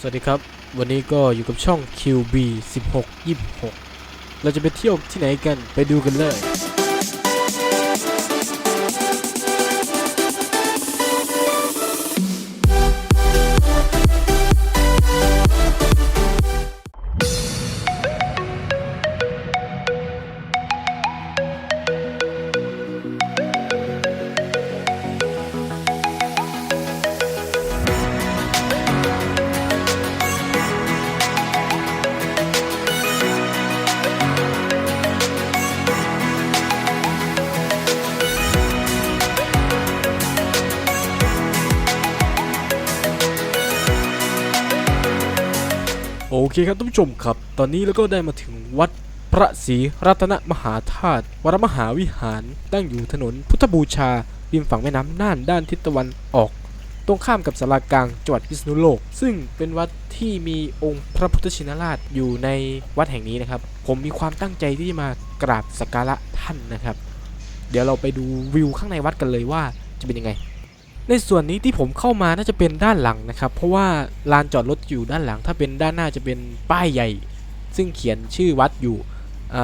สวัสดีครับ วันนี้ก็อยู่กับช่อง QB 16 26 เราจะไปเที่ยวที่ไหนกัน ไปดูกันเลย เคครับท่านผู้ชมครับ ตอนนี้เราก็ได้มาถึงวัดพระศรีรัตนมหาธาตุวรมหาวิหารตั้งอยู่ถนนพุทธบูชาริมฝั่งแม่น้ำน่านด้านทิศตะวันออก ตรงข้ามกับสารากลางจังหวัดพิษณุโลก ซึ่งเป็นวัดที่มีองค์พระพุทธชินราชอยู่ในวัดแห่งนี้นะครับ ผมมีความตั้งใจที่จะมากราบสักการะท่านนะครับ เดี๋ยวเราไปดูวิวข้างในวัดกันเลยว่าจะเป็นยังไง ในส่วนนี้ที่ผมเข้ามาน่าจะเป็นด้านหลังนะครับ เพราะว่าลานจอดรถอยู่ด้านหลัง ถ้าเป็นด้านหน้าจะเป็นป้ายใหญ่ ซึ่งเขียนชื่อวัดอยู่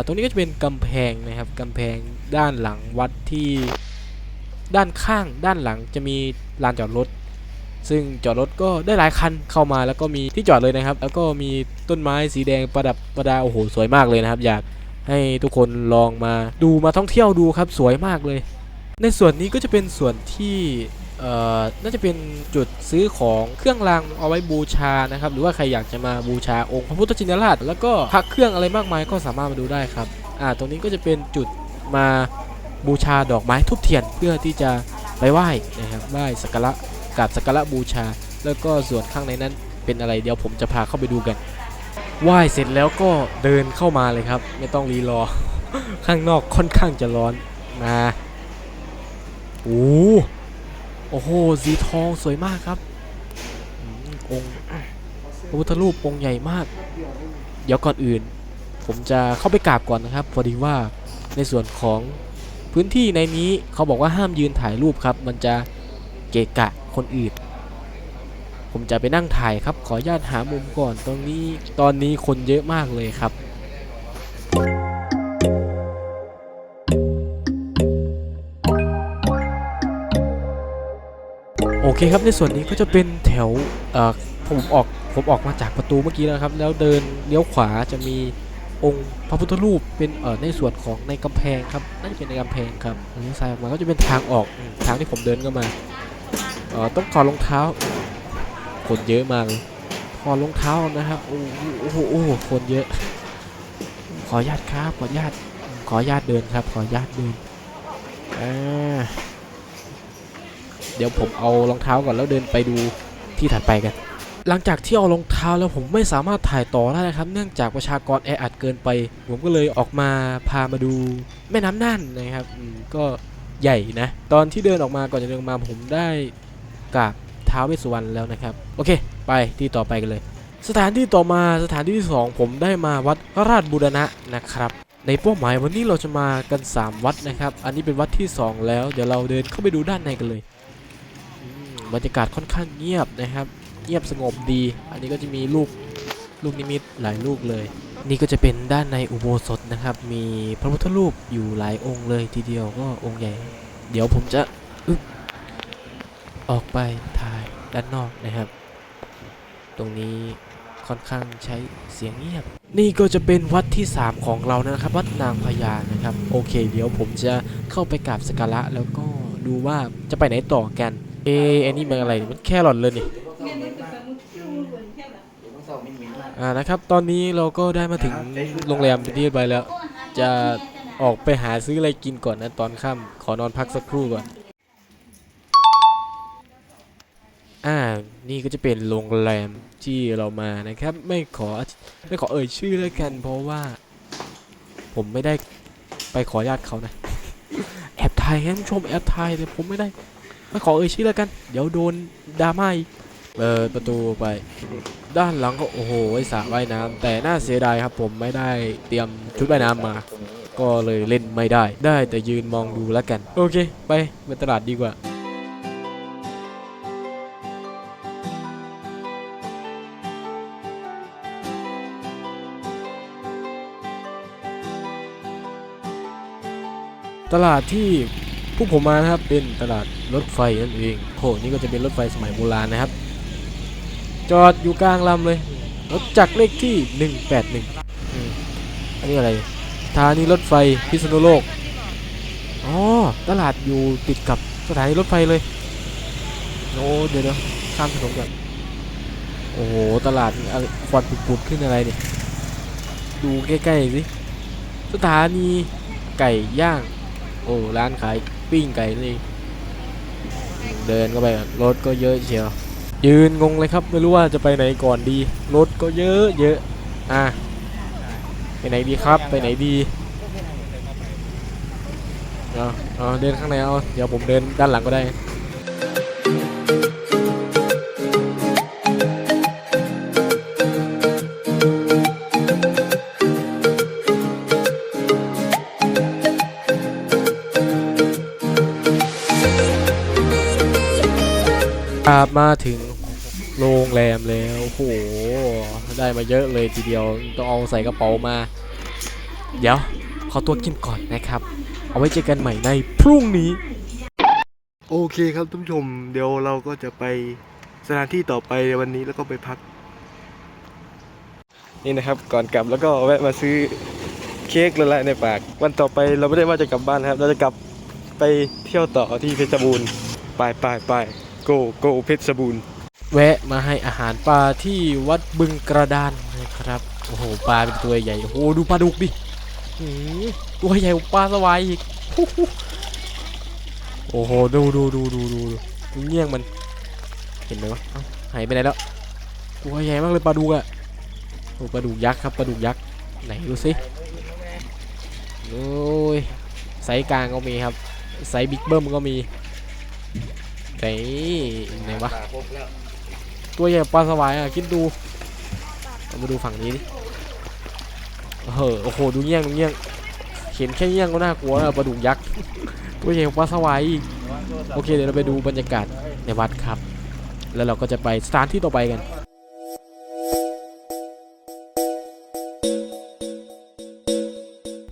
ตรงนี้ก็จะเป็นกำแพงนะครับกำแพงด้านหลังวัดที่ด้านข้างด้านหลังจะมีลานจอดรถ ซึ่งจอดรถก็ได้หลายคันเข้ามาแล้วก็มีที่จอดเลยนะครับ แล้วก็มีต้นไม้สีแดงประดับประดาโอ้โหสวยมากเลยนะครับ อยากให้ทุกคนลองมาดูมาท่องเที่ยวดูครับสวยมากเลย ในส่วนนี้ก็จะเป็นส่วนที่ เอ่อน่าจะเป็นจุดซื้อของเครื่องรางเอาไว้บูชานะครับ หรือว่าใครอยากจะมาบูชาองค์พระพุทธชินราช แล้วก็พระเครื่องอะไรมากมายก็สามารถมาดูได้ครับ อ่า ตรงนี้ก็จะเป็นจุดมาบูชาดอกไม้ทุบเทียนเพื่อที่จะไปไหว้นะครับ ไหว้สักการะกราบสักการะบูชา แล้วก็ส่วนข้างในนั้นเป็นอะไรเดี๋ยวผมจะพาเข้าไปดูกัน ไหว้เสร็จแล้วก็เดินเข้ามาเลยครับ ไม่ต้องรีรอ ข้างนอกค่อนข้างจะร้อน มา โอ้ โอ้โห สีทองสวยมากครับอืมองค์พระพุทธรูปองค์ใหญ่มาก เดี๋ยวก่อนอื่น ผมจะเข้าไปกราบก่อนนะครับ พอดีว่าในส่วนของพื้นที่ในนี้เขาบอกว่าห้ามยืนถ่ายรูปครับ มันจะเกะกะคนอื่น ผมจะไปนั่งถ่ายครับ ขออนุญาตหามุมก่อนตรงนี้ตอนนี้คนเยอะมากเลยครับ เคครับในส่วนนี้ก็จะเป็นแถวผมออกผมออกมาจากประตูเมื่อกี้แล้วครับ แล้วเดินเลี้ยวขวาจะมีองค์พระพุทธรูปเป็นเในส่วนของในกำแพงครับน่าจะเป็นในกำแพงครับเลี้ยวซ้ายออกมาก็จะเป็นทางออกทางที่ผมเดินก็มาเต้องถอดรองเท้าคนเยอะมากเลยถอดรองเท้านะครับโอ้โหโอ้โหโอ้โหคนเยอะ ขออนุญาตครับขออนุญาตขออนุญาตเดินครับ ขออนุญาตเดินอ่า เดี๋ยวผมเอารองเท้าก่อนแล้วเดินไปดูที่ถัดไปกัน หลังจากที่เอารองเท้าแล้วผมไม่สามารถถ่ายต่อได้นะครับ เนื่องจากประชากรแออัดเกินไป ผมก็เลยออกมาพามาดูแม่น้ำน่านนะครับก็ใหญ่นะ ตอนที่เดินออกมาก่อนจะเดินมาผมได้กราบเท้าวเวสสุวรรณแล้วนะครับ โอเค ไปที่ต่อไปกันเลย สถานที่ต่อมาสถานที่ที่สองผมได้มาวัดราชบูรณะนะครับ ในเป้าหมายวันนี้เราจะมากัน 3 วัดนะครับ อันนี้เป็นวัดที่ 2 แล้ว เดี๋ยวเราเดินเข้าไปดูด้านในกันเลย บรรยากาศค่อนข้างเงียบนะครับ เงียบสงบดี อันนี้ก็จะมีลูกลูกนิมิตหลายลูกเลย นี่ก็จะเป็นด้านในอุโบสถนะครับ มีพระพุทธรูปอยู่หลายองค์เลยทีเดียวก็องค์ใหญ่ เดี๋ยวผมจะอออกไปถ่ายด้านนอกนะครับ ตรงนี้ค่อนข้างใช้เสียงเงียบ นี่ก็จะเป็นวัดที่ 3 ของเรานะครับ วัดนางพญานะครับ โอเค เดี๋ยวผมจะเข้าไปกราบสักการะแล้วก็ดูว่าจะไปไหนต่อกัน เอะอันนี้มันอะไรนี่มันแค่หลอดเลยนี่อ่านะครับ ตอนนี้เราก็ได้มาถึงโรงแรมเป็นที่เรียบร้อยแล้ว จะออกไปหาซื้ออะไรกินก่อนนะตอนค่ำขอนอนพักสักครู่ก่อน อ่า นี่ก็จะเป็นโรงแรมที่เรามานะครับ ไม่ขอไม่ขอเอ่ยชื่อแล้วกัน เพราะว่า ผมไม่ได้ไปขอญาตเขานะ แอบถ่ายให้ท่านผู้ชมแอบถ่ายแต่ผมไม่ได้ ไม่ขอเอ่ยชื่อแล้วกัน เดี๋ยวโดนดาาม่าเปิดประตูไป ด้านหลังก็โอ้โหไอสระว่ายน้ำ แต่น่าเสียดายครับผมไม่ได้เตรียมชุดว่ายน้ำมา ก็เลยเล่นไม่ได้ ได้แต่ยืนมองดูแล้วกัน โอเค ไปไปตลาดดีกว่าตลาดที่ ผู้ผมมานะครับเป็นตลาดรถไฟนั่นเองโหนี่ก็จะเป็นรถไฟสมัยโบราณนะครับ จอดอยู่กลางลำเลยรถจักรเลขที่ 181อันนี้อะไรสถานีรถไฟพิษณุโลกอ๋อตลาดอยู่ติดกับสถานีรถไฟเลยโอ้เดี๋ยวเดี๋ยวข้ามถนนก่อนโอ้โหตลาดควันปุดๆขึ้นอะไรเนี่ยดูใกล้ๆสิสถานีไก่ย่าง โอ้ร้านขาย ปิ้งไก่นี่เดินเข้าไปรถก็เยอะเชียว ยืนงงเลยครับไม่รู้ว่าจะไปไหนก่อนดี รถก็เยอะเยอะอะไปไหนดีครับไปไหนดีเอาเอาเดินข้างในเอาเดี๋ยวผมเดินด้านหลังก็ได้ ครับมาถึงโรงแรมแล้วโหได้มาเยอะเลยทีเดียวต้องเอาใส่กระเป๋ามา เดี๋ยวขอตัวกินก่อนนะครับ เอาไว้เจอกันใหม่ในพรุ่งนี้ โอเคครับท่านผู้ชม เดี๋ยวเราก็จะไปสถานที่ต่อไปในวันนี้แล้วก็ไปพัก นี่นะครับก่อนกลับแล้วก็แวะมาซื้อเค้กละลายในปาก วันต่อไปเราไม่ได้ว่าจะกลับบ้านนะครับ เราจะกลับไปเที่ยวต่อที่เพชรบูรณ์ไปไปไป โกโกเพชรบูรณ์แวะมาให้อาหารปลาที่วัดบึงกระดานนะครับโอ้โหปลาเป็นตัวใหญ่โอ้โหดูปลาดุกดิตัวใหญ่กว่าปลาสวายอีกโอ้โหดูดูดูดูดูเงี้ยงมัน เห็นไหมวะหายไปไหนแล้วตัวใหญ่มากเลยปลาดุกอะโอ้ปลาดุกยักษ์ครับปลาดุกยักษ์ไหนดูสิโอ้ยไซส์กลางก็มีครับไซส์บิ๊กเบิ้มก็มี ไหนไหนวะตัวใหญ่กว่าปลาสวายอะคิดดูเอามาดูฝั่งนี้ดิเฮ้อโอ้โหดูเงี้ยงดูเงี้ยงเห็นแค่เงี้ยงก็น่ากลัวแล้วปลาดุกยักษ์ตัวใหญ่กว่าปลาสวายอีกโอเคเดี๋ยวเราไปดูบรรยากาศในวัดครับ แล้วเราก็จะไปสถานที่ต่อไปกัน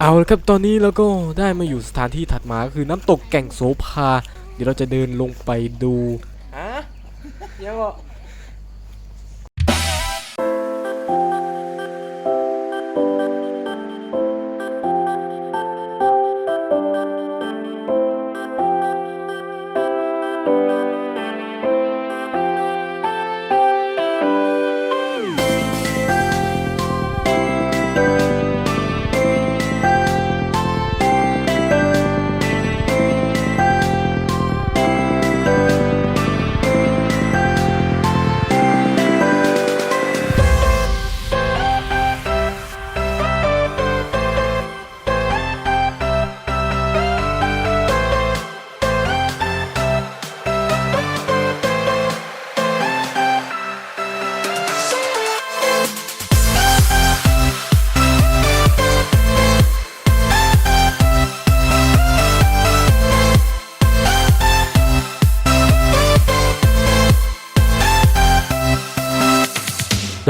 เอาละครับตอนนี้เราก็ได้มาอยู่สถานที่ถัดมาก็คือน้ำตกแก่งโสภา เดี๋ยวเราจะเดินลงไปดู ฮะเดี๋ยวก็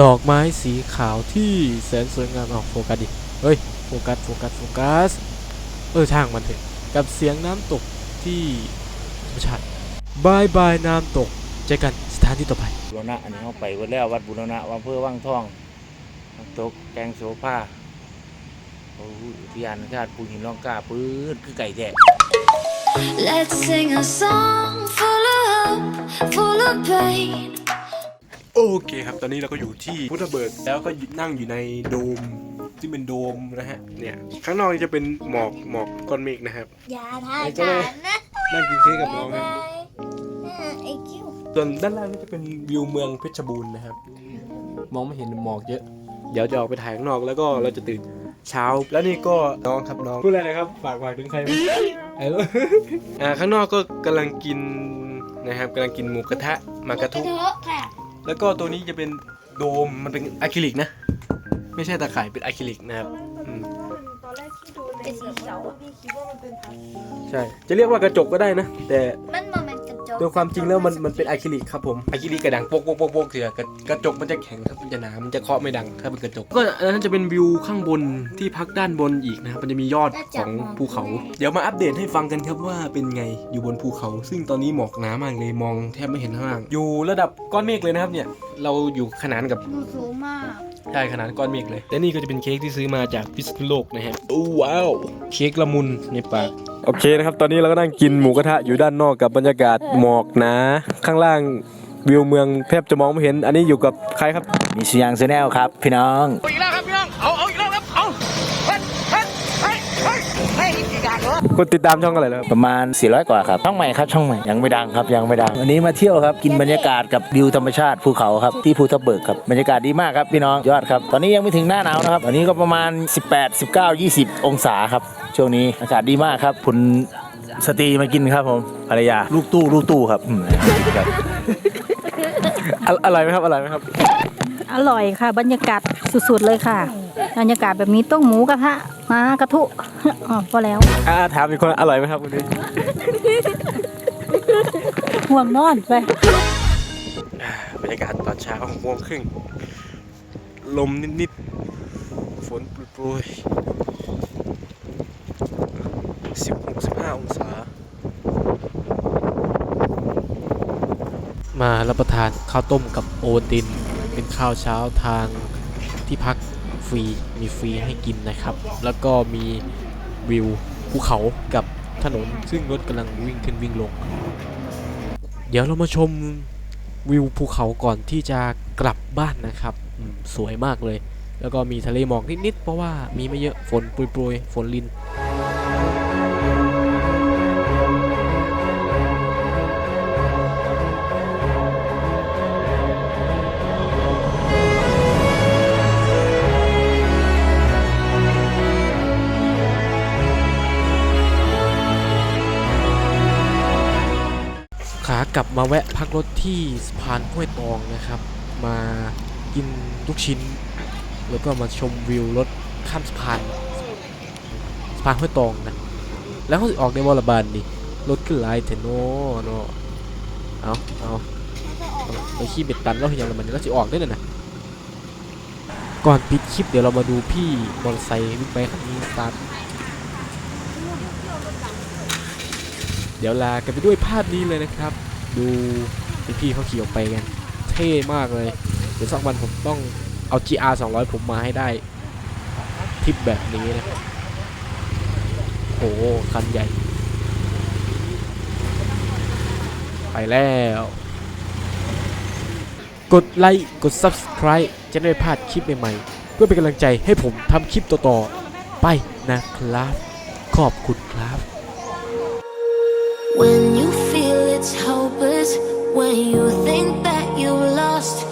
ดอกไม้สีขาวที่แสนสวยงามเอาโฟกัสดิ เฮ้ย โฟกัส โฟกัส โฟกัส เออช่างมันเถอะ กับเสียงน้ำตกที่ธรรมชาติบายบายน้ำตกเจอกันสถานที่ต่อไปบุรณะอันนี้เขาไปวัดแล้ววัดบุรณะวัดอำเภอว่างทองน้ำตกแกงโสภาโอ้ยอุทยานแห่งชาติภูหินร่องกล้าปื้ดคือไก่แท้ Let's sing a song full of hope, full of pain. โอเคครับ ตอนนี้เราก็อยู่ที่พุทธเบิกแล้วก็นั่งอยู่ในโดมที่เป็นโดมนะฮะ เนี่ย ข้างนอกจะเป็นหมอกหมอกก้อนเมฆนะครับ อย่าทาไอ้นเจ้าเลยนะนั่งกินเค้กกับน้องครับไอ้คิวส่วนด้านล่างนี่จะเป็นวิวเมืองเพชรบูรณ์นะครับ มองไม่เห็นหมอกเยอะ เดี๋ยวจะออกไปถ่ายข้างนอกแล้วก็เราจะตื่นเช้า แล้วนี่ก็น้องครับน้องพูดอะไรนะครับฝากฝากถึงใครไหมไอ้ลูกอ่าข้างนอกก็กำลังกินนะครับกำลังกินหมูกระทะมากระทุเถอะค่ะ แล้วก็ตัวนี้จะเป็นโดมมันเป็นอะคริลิกนะ ไม่ใช่ตะข่ายเป็นอะคริลิกนะครับอืมเป็นสีเขียวใช่ จะเรียกว่ากระจกก็ได้นะ แต่ โดยความจริงแล้วมันมันเป็นอะคริลิกครับผมอะคริลิกกระดังโป๊กโป๊กโป๊กโป๊กเถื่อกระกระจกมันจะแข็งครับมันจะหนามันจะเคาะไม่ดังถ้าเป็นกระจก ก็อันนั้นจะเป็นวิวข้างบนที่พักด้านบนอีกนะครับมันจะมียอดของภูเขา เดี๋ยวมาอัปเดตให้ฟังกันครับว่าเป็นไงอยู่บนภูเขา ซึ่งตอนนี้หมอกหนามากเลยมองแทบไม่เห็นข้างล่างอยู่ระดับก้อนเมฆเลยนะครับเนี่ยเราอยู่ขนานกับดูสูงมาก ใช่ขนาดก้อนเมฆเลย และนี่ก็จะเป็นเค้กที่ซื้อมาจากพิษณุโลกนะฮะโอ้ว้าวเค้กละมุนในปากโอเคนะครับ ตอนนี้เราก็นั่งกินหมูกระทะอยู่ด้านนอกกับบรรยากาศหมอกหนาข้างล่างวิวเมืองแทบจะมองไม่เห็น อันนี้อยู่กับใครครับ มีชยังชาแนลครับ พี่น้อง คนติดตามช่องอะไรแล้วครับประมาณ 400 กว่าครับช่องใหม่ครับช่องใหม่ยังไม่ดังครับยังไม่ดังวันนี้มาเที่ยวครับกินบรรยากาศกับวิวธรรมชาติภูเขาครับที่ภูทับเบิกครับบรรยากาศดีมากครับพี่น้องยอดครับตอนนี้ยังไม่ถึงหน้าหนาวนะครับอันนี้ก็ประมาณ 18 19 20 องศาครับช่วงนี้อากาศดีมากครับคุณสตรีมากินครับผมภรรยาลูกตู้ลูกตู้ครับอืมครับออร่อยไหมครับอร่อยไหมครับ อร่อยค่ะ บรรยากาศสุดๆเลยค่ะ บรรยากาศแบบนี้ต้องหมูกระทะมากระทุ อ๋อพอแล้วอ่าถามอีกคนอร่อยไหมครับวันนี้ห่วงนอนไปบรรยากาศตอนเช้าหกโมงครึ่งลมนิดๆฝนโปรยๆสิบหกสิบห้าองศา มารับประทานข้าวต้มกับโอติน เป็นข้าวเช้าทางที่พักฟรีมีฟรีให้กินนะครับ แล้วก็มี วิวภูเขากับถนน ซึ่งรถกำลังวิ่งขึ้นวิ่งลง เดี๋ยวเรามาชมวิวภูเขาก่อนที่จะกลับบ้านนะครับอืมสวยมากเลย แล้วก็มีทะเลหมอกนิดๆเพราะว่ามีไม่เยอะฝนโปรยๆฝนลิน กลับมาแวะพักรถที่สะพานห้วยตองนะครับ มากินลูกชิ้น แล้วก็มาชมวิวรถข้ามสะพานสะพานห้วยตองนะแล้วเขาออกในวอลบานนี่รถขึ้นหลายเทโนเนาะเอาเอาไปขี้เบ็ดตันแล้วเห็นยังละมันก็จะออกได้เลยนะก่อนปิดคลิปเดี๋ยวเรามาดูพี่มอเตอร์ไซค์บิ๊กไบค์คันนี้สตาร์ทเดี๋ยวลากันไปด้วยภาพนี้เลยนะครับ ดูพี่เขาขี่ออกไปกัน เท่มากเลย เดี๋ยวสักวันผมต้องเอา GR 200 ผมมาให้ได้ทริปแบบนี้นะโอ้โหคันใหญ่ ไปแล้ว กดไลค์กด Subscribe จะได้ไม่พลาดคลิปใหม่ๆ เพื่อเป็นกำลังใจให้ผมทำคลิปต่อๆ ไปนะครับ ขอบคุณครับ When you it's hopeless, when you think that you lost,